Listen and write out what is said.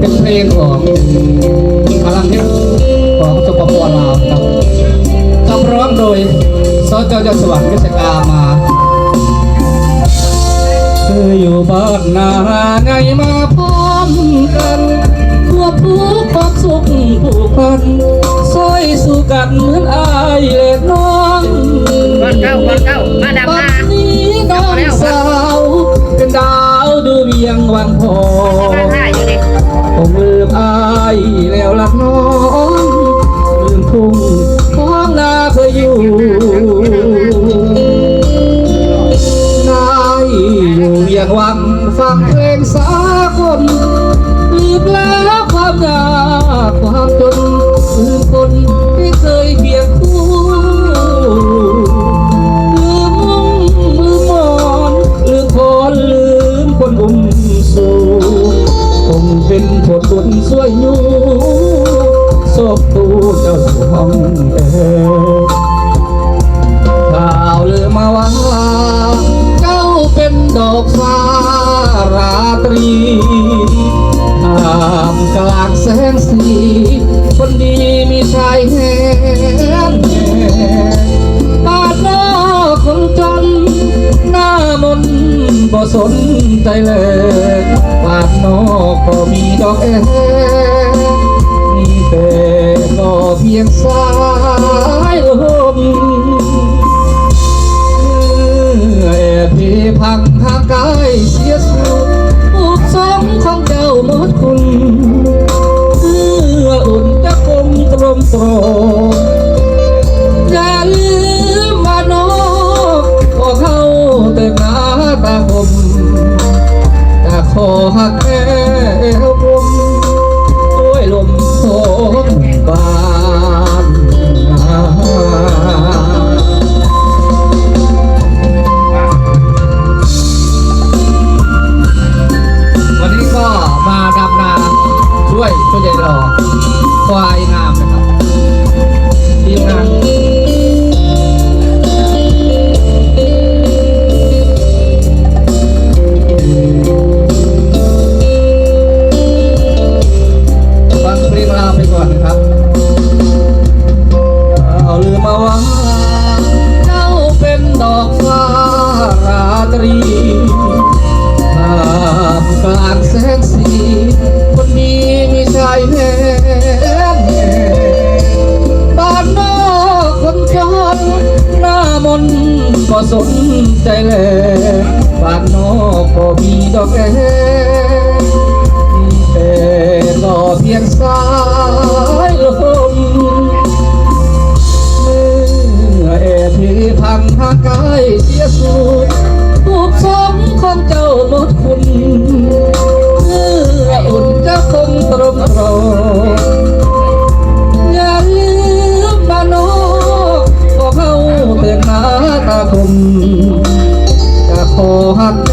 เป็นเพลงของพลังเพชรของสปปลาวครับขับร้องโดยสจยสวัสดิ์วิศกามาเธออยู่บ้านนาไงมาพร้อมกันควบคู่ความสุขผูกพันซอยสู่กันเหมือน แล้วลักน้องลืมทุ่งท้องนาเคยอยู่นายอยู่เวียงวังฟังเพลงสากลลืมแล้วความยากความจนลืมคนที่เคยเคียงคู่ลืมมุ้งลืมหมอนลืมคนลืมคนอุ้มสู เป็นผลบุญสวยอยู่ศพตูเจ้าห้องเอข่าวลือมาว่าเจ้าเป็นดอกฟ้าราตรีท่ามกลางแสงสี คนดีมีชายแหนบ้านนอกคนจนหน้ามนบ่สนใจเลยานนอกก็มีดอกแอมีแต่ก็เพียงสายลมเอ่อที่พังทางกายเสียสูญอุบสมของเจ้าหมดคุณเพื่ออุ่นจะกลมกลมตรมอย่าลืมว่าน้องก็เข้าแต่หน้าตาคม ขอหักแก้วผมด้วยลมโสมบานวันนี้ก็มาดำนาช่วยผู้ใหญ่หล่อควายงามนะครับทีมงาน งลาไปก่อนนะครับเอาลืมมาว่าเจ้าเป็นดอกฟ้าราตรีท่ามกลางแสงสีคนดีมีชายแท้บ้านนอกคนจนหน้ามนก็สนใจเลยบ้านนอกก็มีดอกแอ ที่พังทางกายเสียสูญรูปสมของเจ้าลดคุณเมื่ออุ่นจะคงตรมรออย่าลืมบ้านนอกก็เข้าแต่หน้าตาคมจะขอหักแน